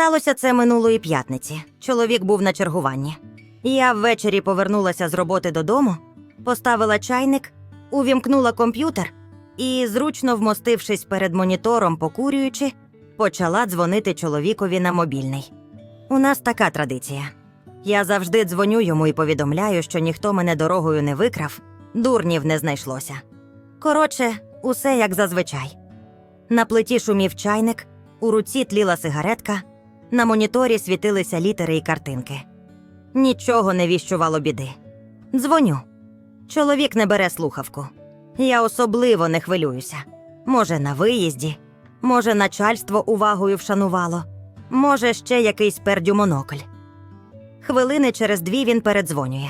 Сталося це минулої п'ятниці. Чоловік був на чергуванні. Я ввечері повернулася з роботи додому, поставила чайник, увімкнула комп'ютер і, зручно вмостившись перед монітором, покурюючи, почала дзвонити чоловікові на мобільний. У нас така традиція. Я завжди дзвоню йому і повідомляю, що ніхто мене дорогою не викрав, дурнів не знайшлося. Коротше, усе як зазвичай. На плиті шумів чайник, у руці тліла сигаретка, на моніторі світилися літери і картинки. Нічого не віщувало біди. Дзвоню. Чоловік не бере слухавку. Я особливо не хвилююся. Може, на виїзді, може, начальство увагою вшанувало, може, ще якийсь пердюмонокль. Хвилини через дві він передзвонює.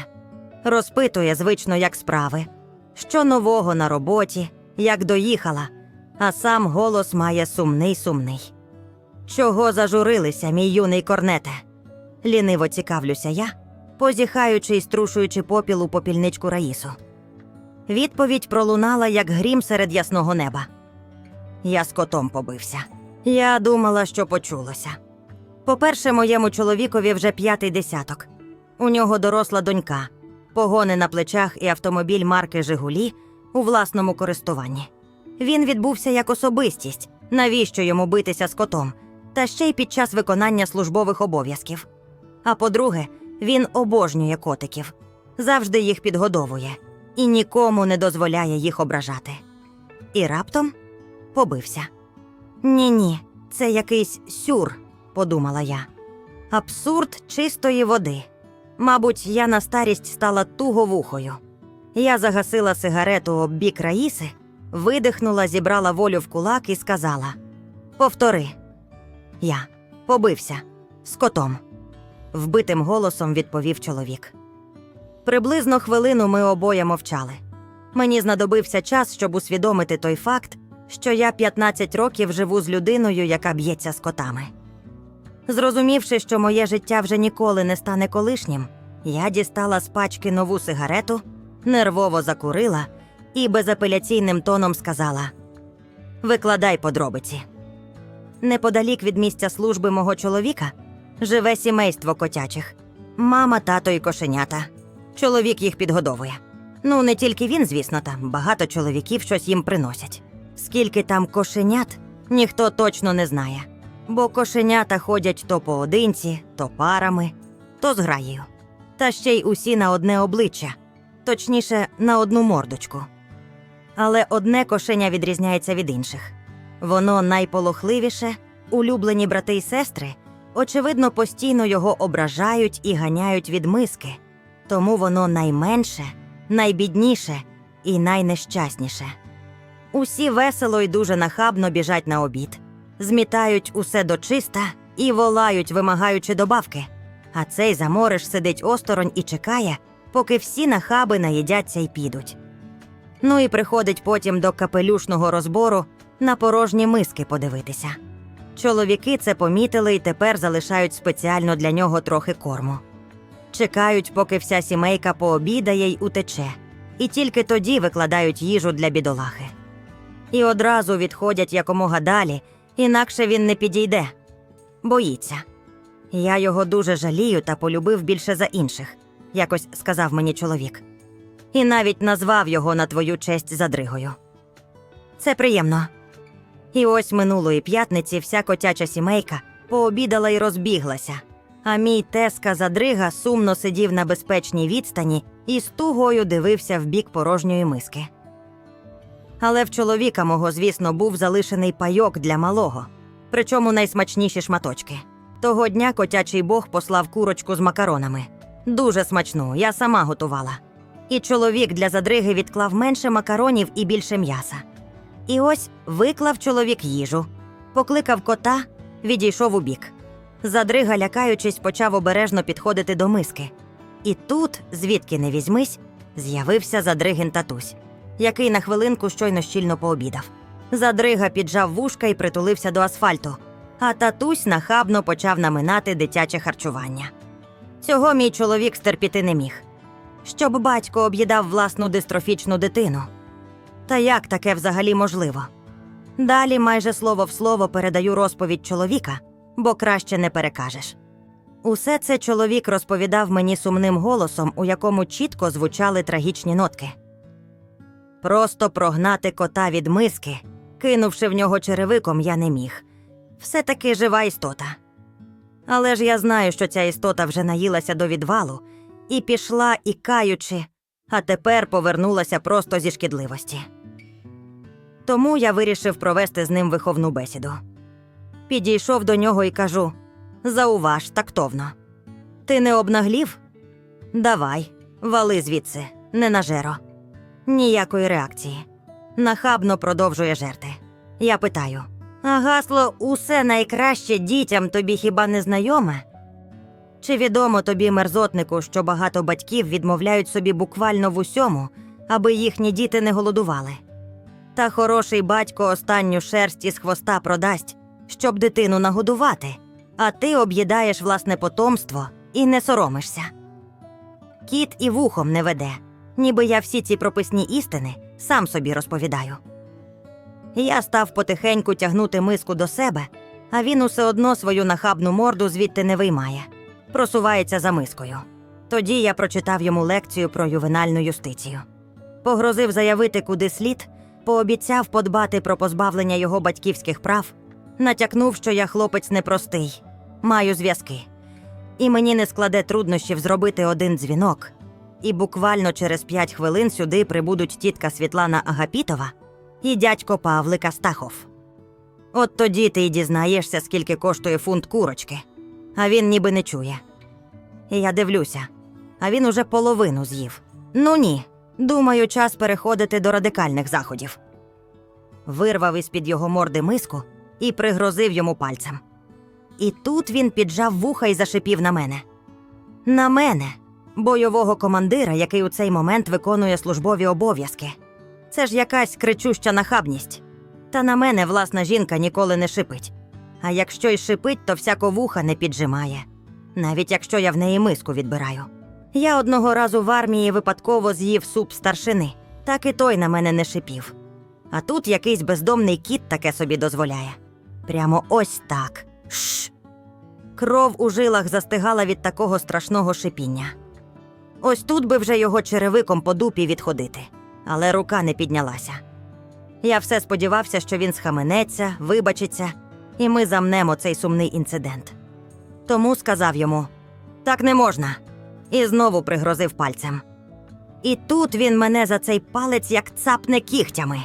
Розпитує звично, як справи, що нового на роботі, як доїхала, а сам голос має сумний сумний. Чого зажурилися, мій юний корнете? Ліниво цікавлюся я, позіхаючи і струшуючи попіл у попільничку Раїсу. Відповідь пролунала, як грім серед ясного неба. Я з котом побився. Я думала, що почулося. По-перше, моєму чоловікові вже п'ятий десяток. У нього доросла донька, погони на плечах і автомобіль марки Жигулі у власному користуванні. Він відбувся як особистість, навіщо йому битися з котом, та ще й під час виконання службових обов'язків. А по-друге, він обожнює котиків, завжди їх підгодовує і нікому не дозволяє їх ображати. І раптом побився. Ні, ні, це якийсь сюр, подумала я. Абсурд чистої води. Мабуть, я на старість стала туговухою. Я загасила сигарету об бік Раїси, видихнула, зібрала волю в кулак і сказала: Повтори. Я побився з котом. Вбитим голосом відповів чоловік. Приблизно хвилину ми обоє мовчали. Мені знадобився час, щоб усвідомити той факт, що я 15 років живу з людиною, яка б'ється з котами. Зрозумівши, що моє життя вже ніколи не стане колишнім, я дістала з пачки нову сигарету, нервово закурила і безапеляційним тоном сказала: Викладай подробиці. Неподалік від місця служби мого чоловіка живе сімейство котячих мама, тато і кошенята. Чоловік їх підгодовує. Ну, не тільки він, звісно, там багато чоловіків щось їм приносять. Скільки там кошенят, ніхто точно не знає. Бо кошенята ходять то поодинці, то парами, то з граєю. Та ще й усі на одне обличчя, точніше, на одну мордочку. Але одне кошеня відрізняється від інших. Воно найполохливіше, улюблені брати й сестри, очевидно, постійно його ображають і ганяють від миски, тому воно найменше, найбідніше і найнещасніше. Усі весело і дуже нахабно біжать на обід, змітають усе дочиста і волають, вимагаючи добавки. А цей замориш сидить осторонь і чекає, поки всі нахаби наїдяться й підуть. Ну і приходить потім до капелюшного розбору на порожні миски подивитися. Чоловіки це помітили і тепер залишають спеціально для нього трохи корму. Чекають, поки вся сімейка пообідає й утече, і тільки тоді викладають їжу для бідолахи. І одразу відходять якомога далі, інакше він не підійде. Боїться. Я його дуже жалію та полюбив більше за інших, якось сказав мені чоловік. І навіть назвав його на твою честь задригою. Це приємно. І ось минулої п'ятниці вся котяча сімейка пообідала й розбіглася. А мій теска задрига сумно сидів на безпечній відстані і з тугою дивився в бік порожньої миски. Але в чоловіка мого, звісно, був залишений пайок для малого, причому найсмачніші шматочки. Того дня котячий бог послав курочку з макаронами. Дуже смачну, я сама готувала. І чоловік для задриги відклав менше макаронів і більше м'яса. І ось виклав чоловік їжу, покликав кота, відійшов у бік. Задрига, лякаючись, почав обережно підходити до миски. І тут, звідки не візьмись, з'явився задригин татусь, який на хвилинку щойно щільно пообідав. Задрига піджав вушка і притулився до асфальту, а татусь нахабно почав наминати дитяче харчування. Цього мій чоловік стерпіти не міг. Щоб батько об'їдав власну дистрофічну дитину. Та як таке взагалі можливо? Далі майже слово в слово передаю розповідь чоловіка, бо краще не перекажеш. Усе це чоловік розповідав мені сумним голосом, у якому чітко звучали трагічні нотки. Просто прогнати кота від миски, кинувши в нього черевиком, я не міг. Все таки жива істота. Але ж я знаю, що ця істота вже наїлася до відвалу і пішла, і каючи, а тепер повернулася просто зі шкідливості. Тому я вирішив провести з ним виховну бесіду. Підійшов до нього і кажу: зауваж тактовно. Ти не обнаглів? Давай, вали звідси, не нажеро. Ніякої реакції. Нахабно продовжує жерти. Я питаю: а гасло усе найкраще дітям тобі хіба не знайоме? Чи відомо тобі, мерзотнику, що багато батьків відмовляють собі буквально в усьому, аби їхні діти не голодували? Та хороший батько останню шерсть із хвоста продасть, щоб дитину нагодувати, а ти об'їдаєш власне потомство і не соромишся. Кіт і вухом не веде, ніби я всі ці прописні істини сам собі розповідаю. Я став потихеньку тягнути миску до себе, а він усе одно свою нахабну морду звідти не виймає, просувається за мискою. Тоді я прочитав йому лекцію про ювенальну юстицію. Погрозив заявити куди слід, пообіцяв подбати про позбавлення його батьківських прав, натякнув, що я хлопець непростий, маю зв'язки. І мені не складе труднощів зробити один дзвінок. І буквально через п'ять хвилин сюди прибудуть тітка Світлана Агапітова і дядько Павлик Астахов. От тоді ти й дізнаєшся, скільки коштує фунт курочки, а він ніби не чує. І я дивлюся, а він уже половину з'їв. Ну ні, думаю, час переходити до радикальних заходів. Вирвав із під його морди миску і пригрозив йому пальцем. І тут він піджав вуха і зашипів на мене. На мене, бойового командира, який у цей момент виконує службові обов'язки. Це ж якась кричуща нахабність. Та на мене власна жінка ніколи не шипить. А якщо й шипить, то всяко вуха не піджимає, навіть якщо я в неї миску відбираю. Я одного разу в армії випадково з'їв суп старшини, так і той на мене не шипів. А тут якийсь бездомний кіт таке собі дозволяє. Прямо ось так. Шш. Кров у жилах застигала від такого страшного шипіння. Ось тут би вже його черевиком по дупі відходити, але рука не піднялася. Я все сподівався, що він схаменеться, вибачиться, і ми замнемо цей сумний інцидент. Тому сказав йому: так не можна, і знову пригрозив пальцем. І тут він мене за цей палець як цапне кігтями.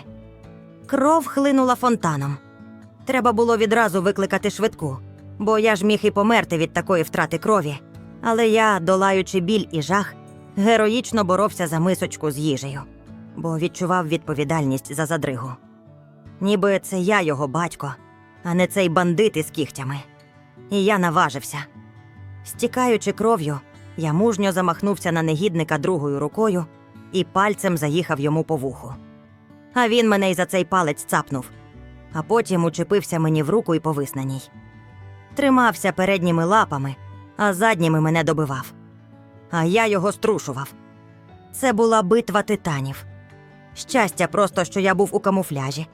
Кров хлинула фонтаном. Треба було відразу викликати швидку, бо я ж міг і померти від такої втрати крові. Але я, долаючи біль і жах, героїчно боровся за мисочку з їжею, бо відчував відповідальність за задригу. Ніби це я його батько, а не цей бандит із кігтями. І я наважився. Стікаючи кров'ю, я мужньо замахнувся на негідника другою рукою і пальцем заїхав йому по вуху. А він мене й за цей палець цапнув, а потім учепився мені в руку і повис на ній. Тримався передніми лапами, а задніми мене добивав. А я його струшував. Це була битва титанів. Щастя, просто що я був у камуфляжі,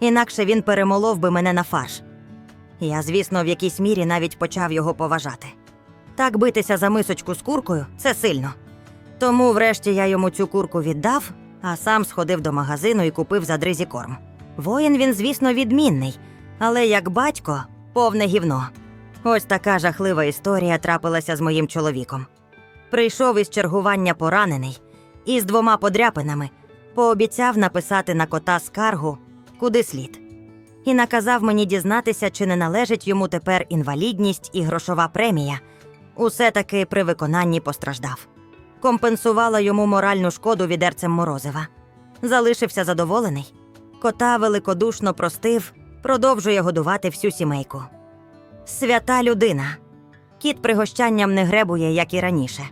інакше він перемолов би мене на фарш. Я, звісно, в якійсь мірі навіть почав його поважати. Так битися за мисочку з куркою це сильно. Тому, врешті, я йому цю курку віддав, а сам сходив до магазину і купив за дризі корм. Воїн він, звісно, відмінний, але як батько повне гівно. Ось така жахлива історія трапилася з моїм чоловіком. Прийшов із чергування поранений і з двома подряпинами пообіцяв написати на кота скаргу куди слід. І наказав мені дізнатися, чи не належить йому тепер інвалідність і грошова премія. Усе таки при виконанні постраждав. Компенсувала йому моральну шкоду відерцем морозива. Залишився задоволений. Кота великодушно простив, продовжує годувати всю сімейку. Свята людина. Кіт пригощанням не гребує, як і раніше.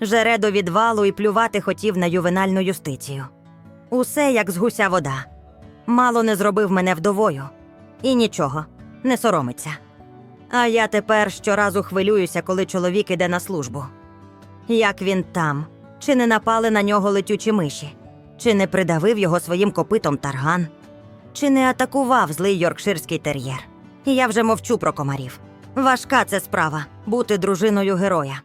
Жере до відвалу і плювати хотів на ювенальну юстицію. Усе як з гуся вода. Мало не зробив мене вдовою. І нічого, не соромиться. А я тепер щоразу хвилююся, коли чоловік іде на службу. Як він там? Чи не напали на нього летючі миші? Чи не придавив його своїм копитом тарган? Чи не атакував злий йоркширський тер'єр? І я вже мовчу про комарів. Важка це справа бути дружиною героя.